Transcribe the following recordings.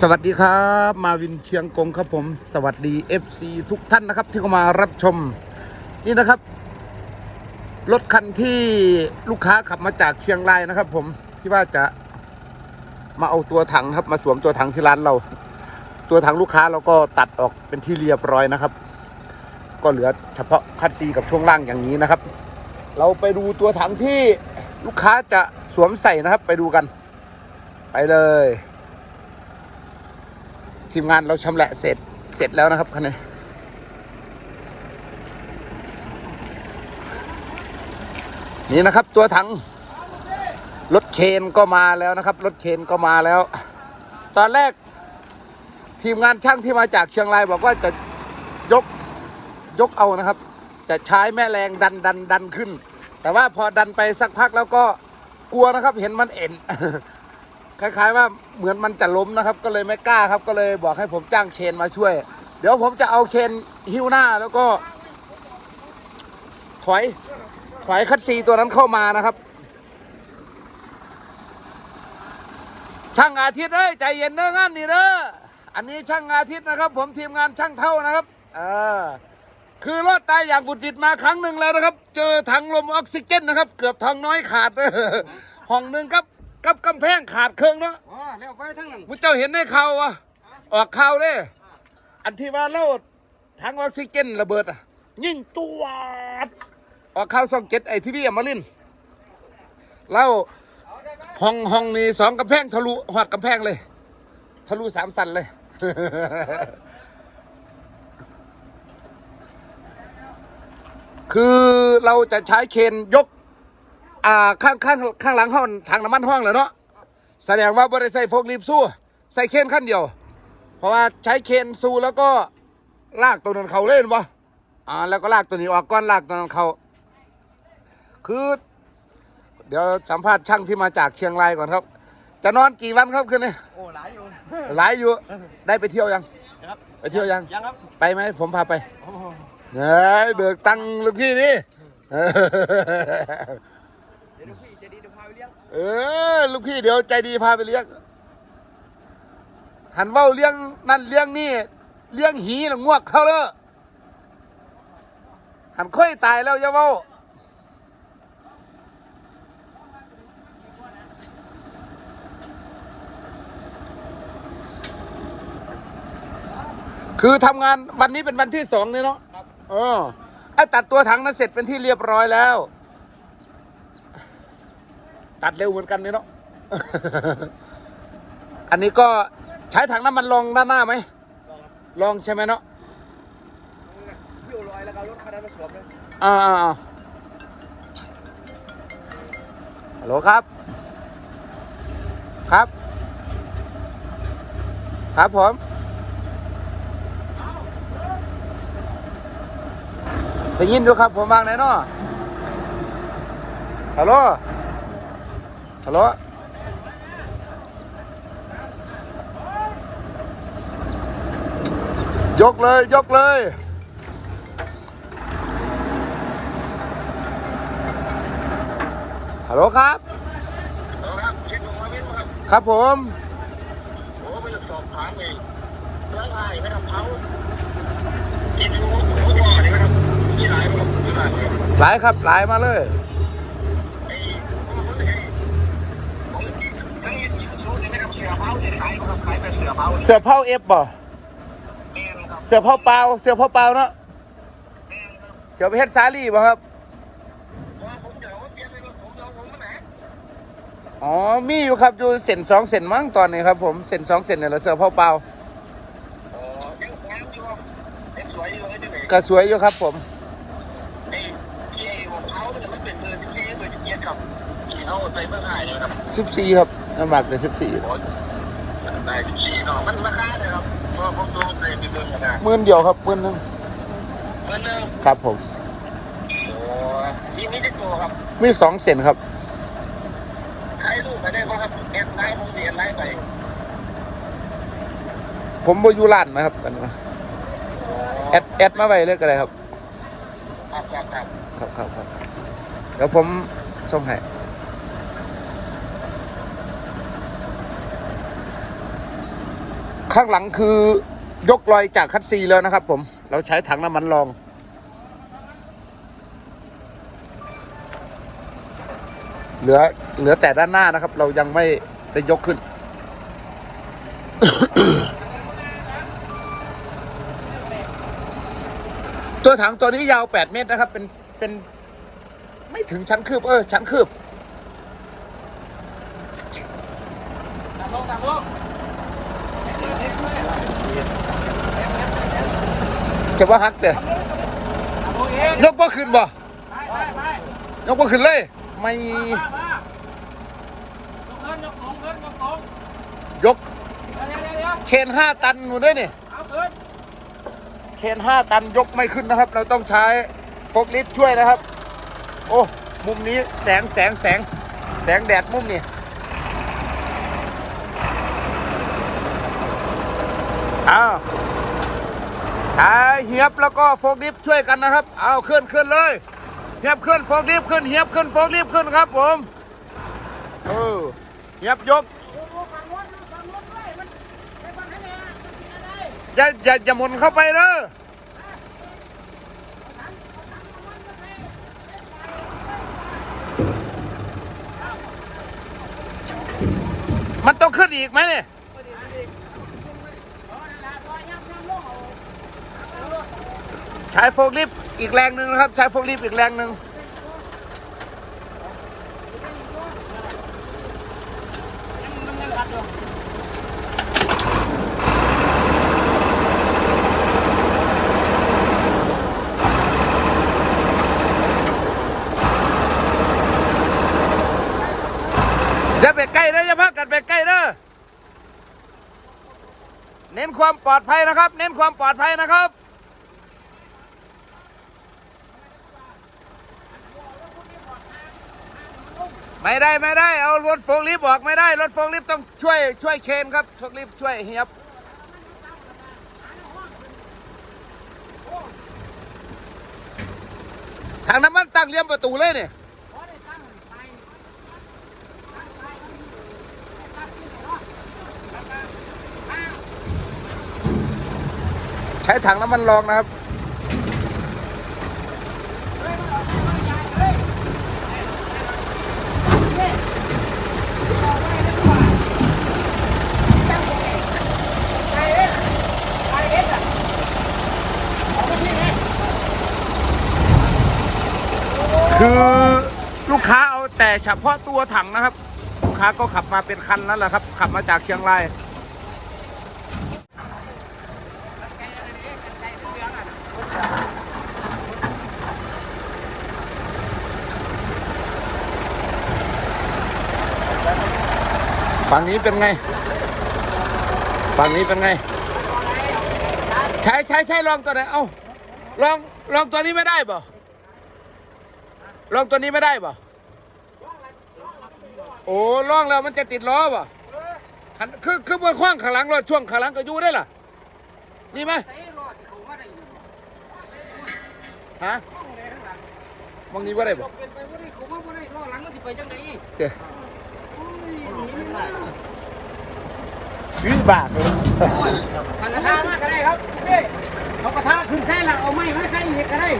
สวัสดีครับ มาวินเชียงกงครับผม สวัสดี FC ทุกท่านนะครับ ที่เข้ามารับชม นี่นะครับ รถคันที่ลูกค้าขับมาจากเชียงรายนะครับ ผมที่ว่าจะมาเอาตัวถังครับ มาสวมตัวถังที่ร้านเรา ตัวถังลูกค้าเราก็ตัดออกเป็นที่เรียบร้อยนะครับ ก็เหลือเฉพาะคัดซีกับช่วงล่างอย่างนี้นะครับ เราไปดูตัวถังที่ลูกค้าจะสวมใส่นะครับ ไปดูกัน ไปเลย ทีมงานเราชำแหละเสร็จเสร็จแล้วนะครับคันนี้นี่นะครับตัวถังรถเคนก็มาแล้วนะครับ รถเคนก็มาแล้ว ตอนแรกทีมงานช่างที่มาจากเชียงรายบอกว่าจะยกยกเอานะครับ จะใช้แม่แรงดันดันดันขึ้น แต่ว่าพอดันไปสักพักแล้วก็กลัวนะครับ เห็นมันเอ็น คล้าย ๆ ว่าเหมือนมันจะล้มนะครับ ก็เลยไม่กล้าครับ ก็เลยบอกให้ผมจ้างเคนมาช่วย เดี๋ยวผมจะเอาเคนหิ้วหน้าแล้วก็ ถอยถอยคัดซีตัวนั้นเข้ามานะครับ ช่างอาทิตย์เอ้ยใจเย็นเด้องั้นนี่เด้ออันนี้ช่างอาทิตย์นะครับ ผมทีมงานช่างเท่านะครับเออคือรอดตายอย่างบุดหิดมาครั้งหนึ่งแล้วนะครับ เจอถังลมออกซิเจนนะครับ เกือบทองน้อยขาดห้องหนึ่งครับ กับกำแพงขาดเครื่องเนาะอ๋อเร็วไปทั้งนั้นมุเจ้าเห็นในข่าววะออกข่าวเด้อันที่ว่าเล่าถังออกซิเจนระเบิดอะ ยิ่งตัวดออกข่าวส่องเจ็ดไอทีวีอมรินทร์เล่าห้องห้องนี้สองกำแพงทะลุหอดกำแพงเลย ทะลุสามสันเลยคือเราจะใช้เคนยก อ่าข้างข้างข้างหลังห้องถังน้ำมันห้องเลยเนาะแสดงว่าบริใส่โฟกลิฟต์สู้ใส่เคนขั้นเดียว เพราะว่าใช้เคนสู้แล้วก็ลากตัวนั้นเขาเล่นวะอ่าแล้วก็ลากตัวนี้ออกก้อนลากตัวนั้นเขาคือ เดี๋ยวสัมภาษณ์ช่างที่มาจากเชียงรายก่อนครับ จะนอนกี่วันครับคืนนี้โอ้หลายอยู่หลายอยู่ได้ไปเที่ยวยังครับไปเที่ยวยังยังครับไปไหมผมพาไปโอ้โหเฮ้ยเบิกตังค์ลูกพี่นี่ เลี้ยงเออลูกพี่เดี๋ยวใจดีพาไปเลี้ยงหันเว้าเลี้ยงนั่นเลี้ยงนี่เลี้ยงหีหรืองวกเขาเลยหันค่อยตายแล้วอย่าเว้าคือทำงานวันนี้เป็นวันที่สองเนี่ยเนาะครับเออไอ้ตัดตัวถังนั้นเสร็จเป็นที่เรียบร้อยแล้ว ตัดเร็วเหมือนกันเนี่ยเนาะ อันนี้ก็ใช้ถังน้ำมันลองด้านหน้าไหม ลองใช่ไหมเนาะวิวลอยแล้วก็รถคันนั้นมาสวมเลยอ่าฮัลโหลครับ ครับ ครับผมได้ยินอยู่ครับผมวางไหนเนาะฮัลโหล ฮัลโหลยกเลย ยกเลย ฮัลโหลครับ ครับเช็คลงมาเม็ดครับครับผมโอ้ไปสอบถามเองแล้วไอ้ไม่ทำเขากินรู้หัวนี่ไม่ทำที่หลายครับที่หลายครับหลายครับหลายมาเลย ไอ้ผมไอ้ผมกินทั้งยินรู้นี่ไม่ทำเสือเผาเนี่ย ขายขายแต่เสือเผาเสือเผาเอฟบ่แม่นครับเสือเผาเปล่าเสือเผาเปล่าเนาะแม่นครับเสือเพชรสาลีบ่ครับว่าผมเดี๋ยวเปลี่ยนไปรถผมเอาผมมาไหนอ๋อมีอยู่ครับอยู่เส้นสองเส้นมั้งตอนนี้ครับผมเส้นสองเส้นเนี่ยแหละเสือเผาเปล่าอ๋อยังงามอยู่ครับยังสวยอยู่เลยจังไหนก็สวยอยู่ครับผมไอ้ที่ไอ้ของเขาเนี่ยมันเป็นเบอร์ที่เบอร์ที่เจ็ดครับที่เขาใส่เบอร์หายเลยครับ สิบสี่ครับน้ำหนักแต่สิบสี่ โอ้ย ได้สี่เนาะมันราคาเลยครับเพราะผมดูในมีเบอร์นะหมื่นเดียวครับหมื่นหนึงเงินหนึ่งครับผม โอ้ยนี่นี่จะโตครับมีสองเส้นครับ ถ่ายรูปไปได้ป่ะครับเอ็นไลน์ผมเรียนไลน์ไปผมบอยู่ร้านนะครับอันนี้แอดแอดมาไว้เลยก็ได้ครับ ครับครับครับ ครับครับครับเดี๋ยวผมส่งให้ ข้างหลังคือยกลอยจากคัดซีแล้วนะครับผม เราใช้ถังน้ำมันรอง เหลือเหลือแต่ด้านหน้านะครับ เรายังไม่ได้ยกขึ้น ตัวถังตัวนี้ยาว 8 เมตรนะครับ เป็นเป็นไม่ถึงชั้นคืบ เออ ชั้นคืบ จะว่าฮักเตะยกบ่ขึ้นบ่ยกบ่ขึ้นเลย ไม่ยกเคนห้าตันหนูด้วยนี่เคนห้าตันยกไม่ขึ้นนะครับ เราต้องใช้พกลิฟช่วยนะครับ โอ้ มุมนี้แสงแสงแสงแสงแดดมุมนี่อ้าว ใช้เฮียบแล้วก็โฟกลิฟช่วยกันนะครับ เอาขึ้นขึ้นเลยเฮียบขึ้นโฟกลิฟขึ้นเฮียบขึ้นโฟกลิฟขึ้นครับผมเออเฮียบยกอย่าอย่าอย่าหมุนเข้าไปเด้อมันต้องขึ้นอีกไหมเนี่ย ใช้โฟกลิฟต์อีกแรงหนึ่งนะครับ ใช้โฟกลิฟต์อีกแรงหนึ่งอย่าไปใกล้เด้ออย่าพักกันไปใกล้เด้อเน้นความปลอดภัยนะครับ เน้นความปลอดภัยนะครับ ไม่ได้ไม่ได้เอารถโฟล์ลิฟต์ออกไม่ได้รถโฟล์ลิฟต์ต้องช่วยช่วยเคนครับโฟล์ลิฟต์ช่วยเฮียบทางน้ำมันตั้งเลี้ยมประตูเลยเนี่ยใช้ถังน้ำมันรองนะครับ คือลูกค้าเอา แต่เฉพาะตัวถังนะครับลูกค้าก็ขับมาเป็นคันแล้วแหละครับ ขับมาจากเชียงรายฝั่งนี้เป็นไง ฝั่งนี้เป็นไง ใช้ใช้ใช้ลองตัวไหน เอ้าลองลองตัวนี้ไม่ได้ป่ะลองตัวนี้ไม่ได้ป่ะ อ้ลองแล้วมันจะติดล้อป่ะหันคือคือเมื่อขว้างขางหลังรถช่วงขางหลังก็อยู่ได้ล่ะนี่ไหมฮะมองนี้ว่าได้ป่ะเป็นไปว่าได้เขาว่าว่าได้ล้อหลังมันสิไปจังไดเจ๊ยืดบากเลยกระทามากก็ได้ครับนี่เอากระทาขึ้นใส่ละเอาไม้มาใส่อีกก็ได้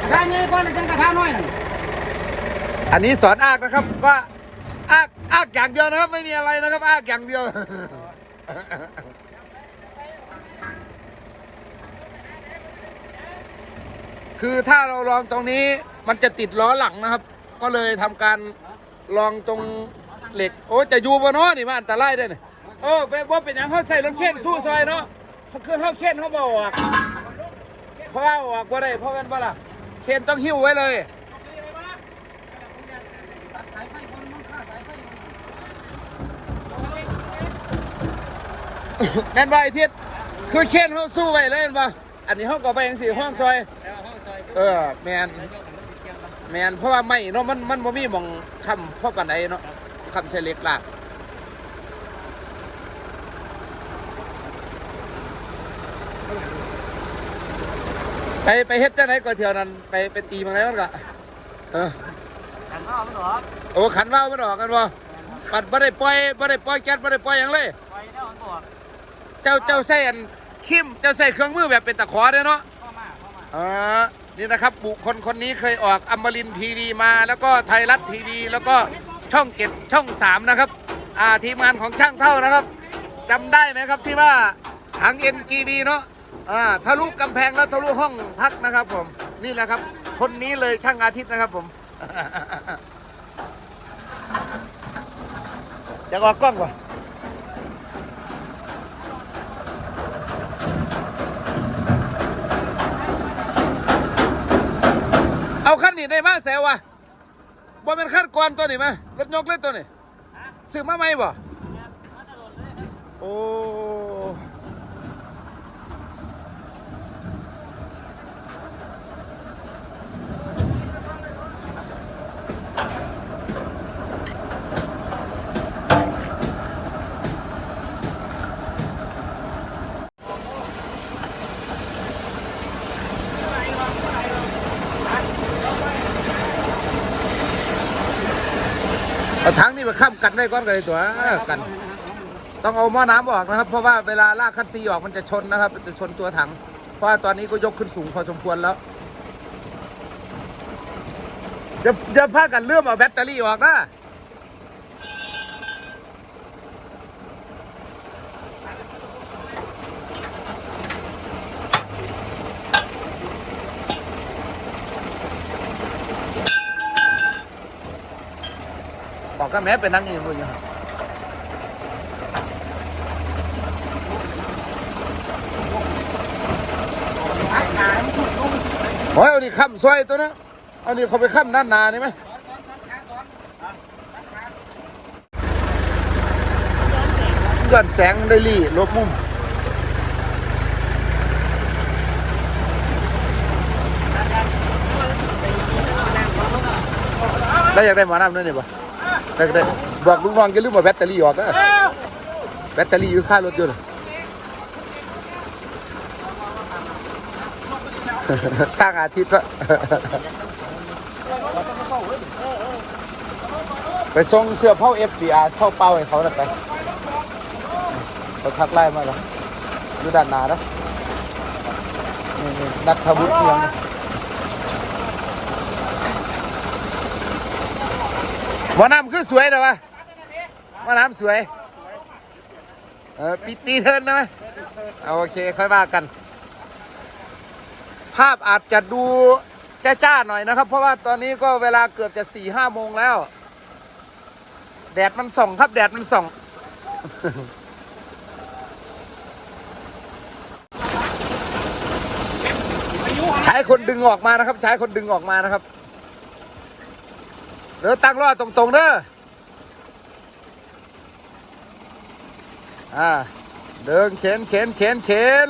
กระทานี้ก่อนจังกระทาน้อยหนั่น อันนี้สอนอากนะครับว่าอากอากอย่างเดียวนะครับ ไม่มีอะไรนะครับ อากอย่างเดียว คือถ้าเราลองตรงนี้มันจะติดล้อหลังนะครับ ก็เลยทำการลองตรงเหล็ก โอ้จะอยู่บนน้อนี่มันอันตรายได้เนี่ยโอ้เป็นว่าเป็นอย่างเขาใส่รถเข็นสู้ซอยเนาะคือเขาเข็นเขาบออกเพราะว่าออกว่าได้เพราะกันว่าล่ะเข็นต้องหิ้วไว้เลย แม่นว่าไอ้ทิศคือเข็นเขาสู้ไว้เลยเห็นปะอันนี้เขาก็ไปยังสี่ห้องซอย เออแมนแมนเพราะว่าไม่เนาะมันมันบ่มีหมองคำพ่อปันใดเนาะคำใช้เหล็กลากไปไปเฮ็ดจังไหนก่อนเที่ยวนั้นไปไปตีมังไหนมันก็เออขันว่ามันหรอ โอ้ขันว่าวมันออกกันวะปัดบ่ได้ปล่อยบ่ได้ปล่อยแก๊สบ่ได้ปล่อยหยังเลย ไปแล้วมันบอกเจ้าเจ้าใส่อันคิมเจ้าใส่เครื่องมือแบบเป็นตะขอเด้อเนาะ เข้ามาเข้ามาอ่านี่นะครับบุคคลคนนี้เคยออกอมรินทร์ทีวีมา แล้วก็ไทยรัฐทีวี แล้วก็ช่องเจ็ดช่องสามนะครับอ่าทีมงานของช่างเท่านะครับจำได้ไหมครับที่ว่าถังเอ็นกีดีเนาะอ่าทะลุกำแพงแล้วทะลุห้องพักนะครับผมนี่แหละครับ คนนี้เลยช่างอาทิตย์นะครับผม อยากออกกล้องป่ะเอาขั้นนี้ได้มาแสววะบ่เป็นขั้นกวนตัวนี้มารถยกเล่นตัวนี้ซื้อมาไหมบ่โอ้ ข้ามกันได้ก้อนกันเลยตัวกัน ต้องเอาหม้อน้ำออกนะครับ เพราะว่าเวลาลากคัดซีออกมันจะชนนะครับ มันจะชนตัวถัง เพราะว่าตอนนี้ก็ยกขึ้นสูงพอสมควรแล้วอย่าอย่าพากันเลื่อมเอาแบตเตอรี่ออกนะ ก็แม้เป็นนังเองเลยครับโอ้ยเอานี่ค้ำซอยตัวนะเอานี่เขาไปค้ำด้านนานี่ไหมย้อนแสงได้ลี่ลบมุมแล้วอยากได้หมอน้ำด้วยนี่ปะ อยากได้บอกลูกน้องอย่าลืมเอาแบตเตอรี่ออกนะแบตเตอรี่อยู่ค่ารถยนต์สร้างอาทิตย์ละไปส่งเสื้อเผา FBR เข้าเป้าให้เขาหน่อยไปเขาทักไล่มาแล้วอยู่ด้านหน้าแล้วนี่นี่นักทวุฒิเพียง ว่าน้ำคือสวยนะวะว่าน้ำสวย เออปีตีเทินนะไหมเอาโอเค ค่อยว่ากัน ภาพอาจจะดูจ้าๆหน่อยนะครับ เพราะว่าตอนนี้ก็เวลาเกือบจะสี่ห้าโมงแล้ว แดดมันส่องครับ แดดมันส่องใช้คนดึงออกมานะครับ ใช้คนดึงออกมานะครับ เดี๋ยวตั้งล้อตรงๆเด้ออ่าเดินเข็นเข็นเข็นเข็น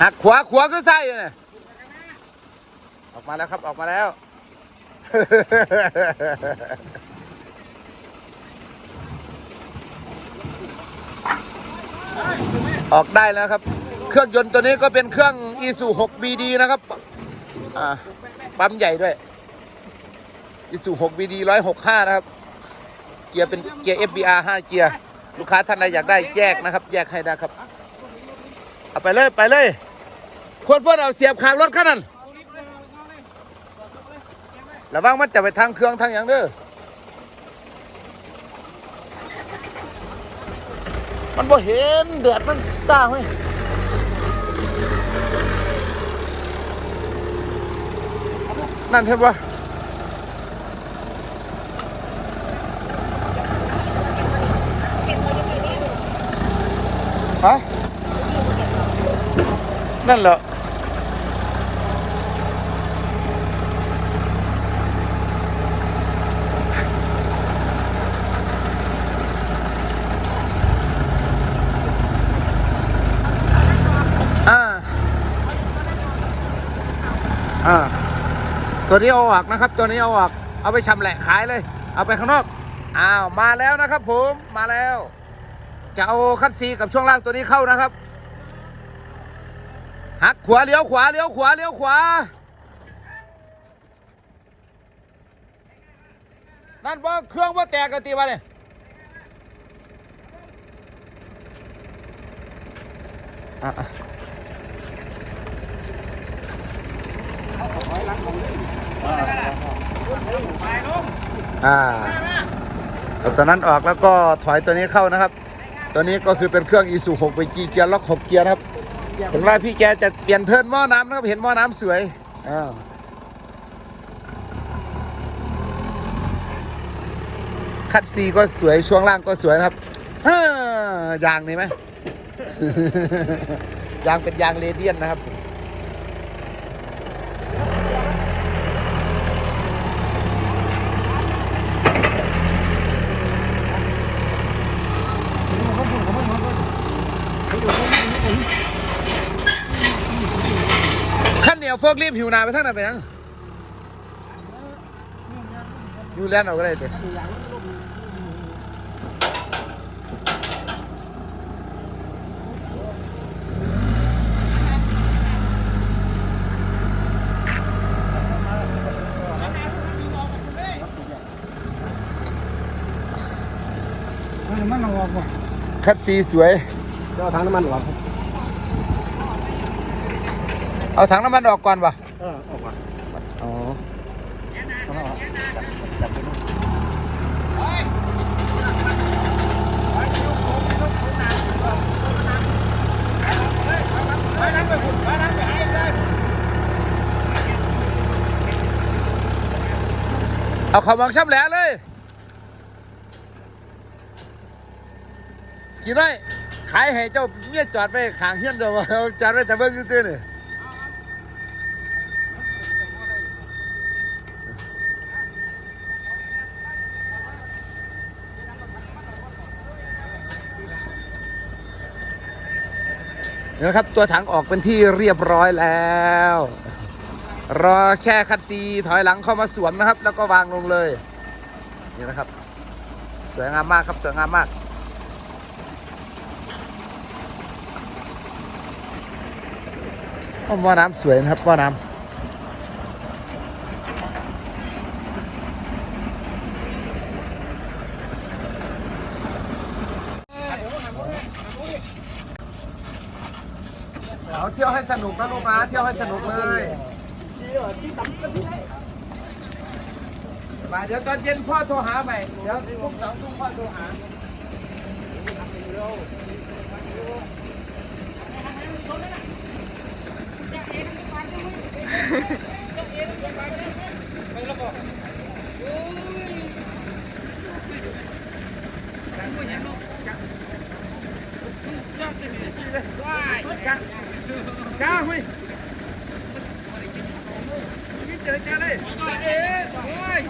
หักขวาขวาก็ใส่เนี่ยออกมาแล้วครับออกมาแล้ว ออกได้แล้วครับ เครื่องยนต์ตัวนี้ก็เป็นเครื่อง e s u 6 BD นะครับปั๊มใหญ่ด้วย e s u 6 BD 165นะครับ เกียร์เป็นเกียร์ FBR 5เกียร์ ลูกค้าท่านใดอยากได้แยกนะครับ แยกให้ได้ครับ เอาไปเลยไปเลยควรเพื่อนเอาเสียบขางรถคันนั้นระวังมันจะไปทางเครื่องทางอย่างเด้อมันบ่เห็นเดือดมันตาเว้ย นั่นเห็นปะฮะนั่นเหรอ ตัวนี้เอาออกนะครับ ตัวนี้เอาออก เอาไปชำแหละขายเลย เอาไปข้างนอก อ้าว มาแล้วนะครับ ผมมาแล้ว จะเอาคัดซีกับช่วงล่างตัวนี้เข้านะครับ หักขวาเลี้ยวขวาเลี้ยวขวาเลี้ยวขวา นั่นว่าเครื่องว่าแตกกันตีมาเลยอะ อ่าเอาตัวนั้นออกแล้วก็ถอยตัวนี้เข้านะครับ ตัวนี้ก็คือเป็นเครื่อง e สู6ไปจีเกียร์ล็อก6เกียร์นะครับเห็นว่าพี่แกจะเปลี่ยนเทิร์นหม้อน้ำนะครับ เห็นหม้อน้ำสวยอ้าคัดซีก็สวยช่วงล่างก็สวยนะครับฮ้อยางนี่ไหมยางเป็นยางเรเดียนนะครับ ขั้น เหนียวโฟกรีบหิวนาไปทั้งนั้นไปยังอยู่แลนด์เอาก็ได้เด็คัดซีสวยก็ทางน้ำมันหรอ เอาถังน้ำมันออกก่อนป่ะเออออกมาอ๋อเอาเขามองช้ำแหลเลย กี่ได้ขายให้เจ้าเมียจอดไปขางเฮียนเจ้าเอาจอดไว้แต่เบิ่งซื่อๆนี่นี่ นะครับตัวถังออกเป็นที่เรียบร้อยแล้ว รอแค่คัดซีถอยหลังเข้ามาสวมนะครับ แล้วก็วางลงเลยนี่นะครับ สวยงามมากครับสวยงามมากหม้อน้ำสวยนะครับหม้อน้ำเอาเที่ยวให้ สนุกนะลูกนะเที่ยวให้สนุกเลยมาเดี๋ยวตอนเย็นพ่อโทรหาใหม่เดี๋ยวทุกสองทุ่มพ่อโทรหาจ้า หุยเจอจ้าเลยเอ๊ะโอ้ย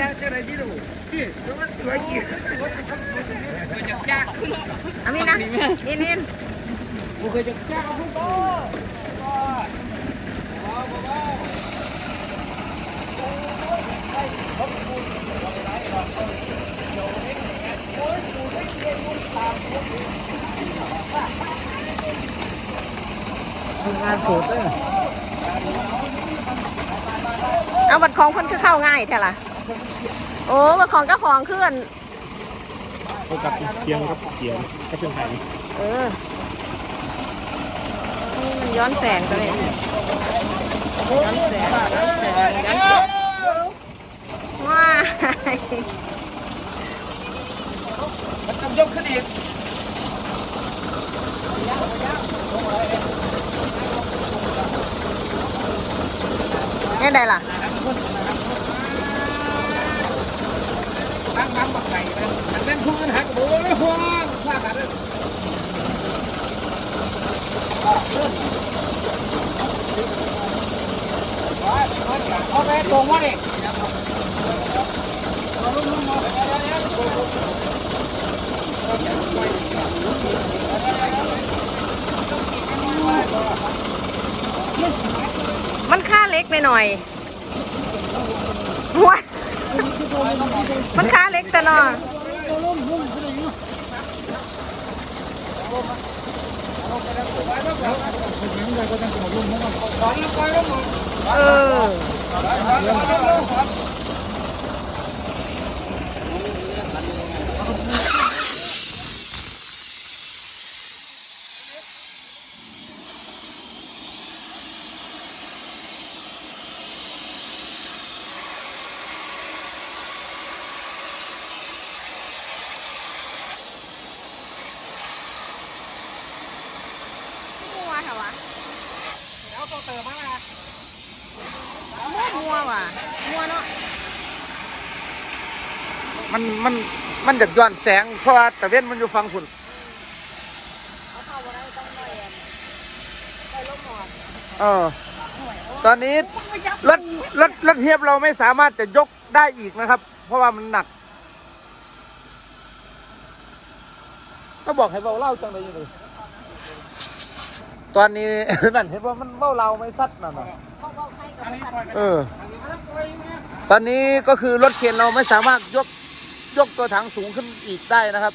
จ้าจะได้ที่ดูที่มัน สวยจริงอามีนะนินนินงานโสดเลยเอาบัตรของคนคือเข้าง่ายแท้ล่ะ โอ้บัตรของเจ้าของขึ้นกับเคียงครับเขียนก็เป็นไทยเออนี่มันย้อนแสงตัวนี้ย้อนแสงย้อนแสงย้อนแสงว้ายมันต้องยกขึ้นอีก นี่ได้ล่ะตั้งน้ำบักไก่นะมันเล่นทุ่งกันหักโอ้ยห่วงพลาดเลยเอาไปตรงวะนี่มั มันค่าเล็กไปหน่อยว้ามันค่าเล็กแต่นอเออ เติมมาละ มัวว่ะมัวเนาะ มันมัน มันจากย้อนแสงเพราะว่าตะเว้นมันอยู่ฟังคุณเขาเข้าบ่ได้ต้องได้ได้ลมหมอดเออ ตอนนี้รถรถรถเทียบเราไม่สามารถจะยกได้อีกนะครับ เพราะว่ามันหนักก็บอกให้เบาเล่าจังเลยอยู่เลยตอนนี้ นั่นเห็นว่ามันเบาเราไม่ซัดนั่นน่ะเขาบอกให้กับบ่ทันเออตอนนี้ก็คือรถเข็นเราไม่สามารถยก ยกตัวถังสูงขึ้นอีกได้นะครับ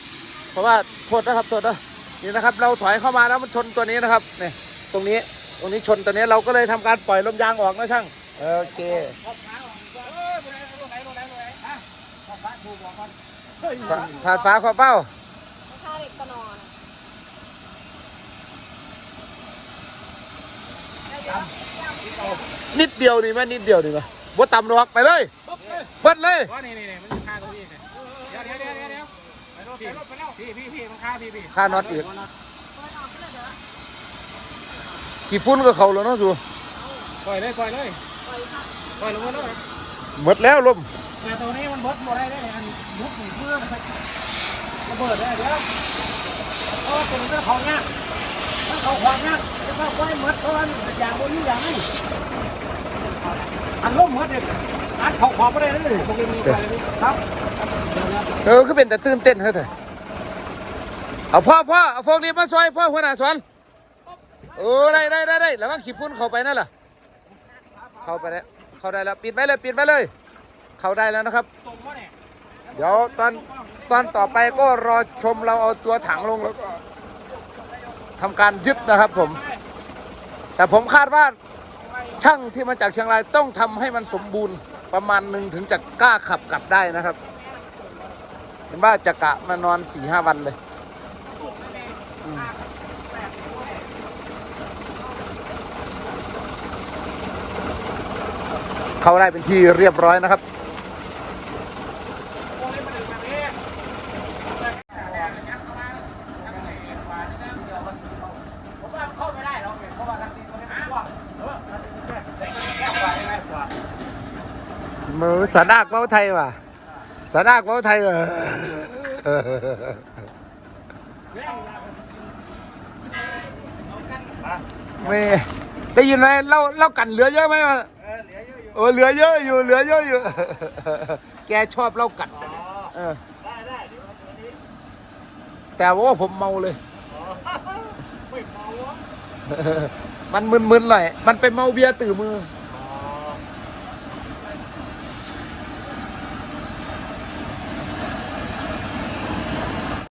เพราะว่าโทษนะครับโทษนะนี่นะครับ เราถอยเข้ามาแล้วมันชนตัวนี้นะครับเนี่ยตรงนี้ตรงนี้ชนตัวนี้เราก็เลยทำการปล่อยลมยางออกนะช่างโอเคผ่านฟ้าขอเป้าค่าเด็กตะนอนนิดเดียวนี่ไหมนิดเดียวนี่ไหมว่าต่ำหรอกไปเลยเบิดเลยว่านี่นี่นี่มันอยู่ค่าตัวพี่เนี่ย พี่พี่พี่มันค่าพี่พี่ค่าน็อตอีกกี่ฟุ้นก็เขาแล้วเนาะสูปล่อยเลยปล่อยเลยปล่อยลงมาเลยหมดแล้วลมแต่ตัวนี้มันบดหมดได้ได้อันยุบหนีเพื่อนระเบิดได้เดี๋ยวเพราะว่าตัวนี้เป็นของยากมันเขาของยากจะเข้าไว้หมดเพราะว่าอย่างบนนี้อย่างนี้อันล้มหมดเลย อันเขาขอบไม่ได้เลยพวกนี้มีไปเลยครับเออก็เป็นแต่ตื่นเต้นเฮ้ยเถอะเอาพ่อพ่อเอาพวกนี้มาซอยพ่อหัวหน้าสอนเออได้ได้ได้ได้แล้วก็ขีดฟุ้นเข้าไปนั่นแหละเข้าไปแล้วเข้าได้แล้วปิดไว้เลยปิดไว้เลย เข้าได้แล้วนะครับ เดี๋ยวตอนตอนต่อไปก็รอชมเราเอาตัวถังลงแล้วก็ทำการยึดนะครับผม แต่ผมคาดว่าช่างที่มาจากเชียงรายต้องทำให้มันสมบูรณ์ ประมาณหนึ่งถึงจะกล้าขับกลับได้นะครับ เห็นว่าจะกะมานอนสี่ห้าวันเลยเข้าได้เป็นที่เรียบร้อยนะครับ มือสานากเว้าไทยว่ะสานากเว้าไทยว่ะไม่ได้ยินไหมเล่าเล่ากันเหลือเยอะไหมวะเออเหลือเยอะอยู่เหลือเยอะอยู่ แกชอบเล่ากัดเออแต่ว่าผมเมาเลยมันมึนๆหน่อย มันไปเมาเบียร์ตื่นมือ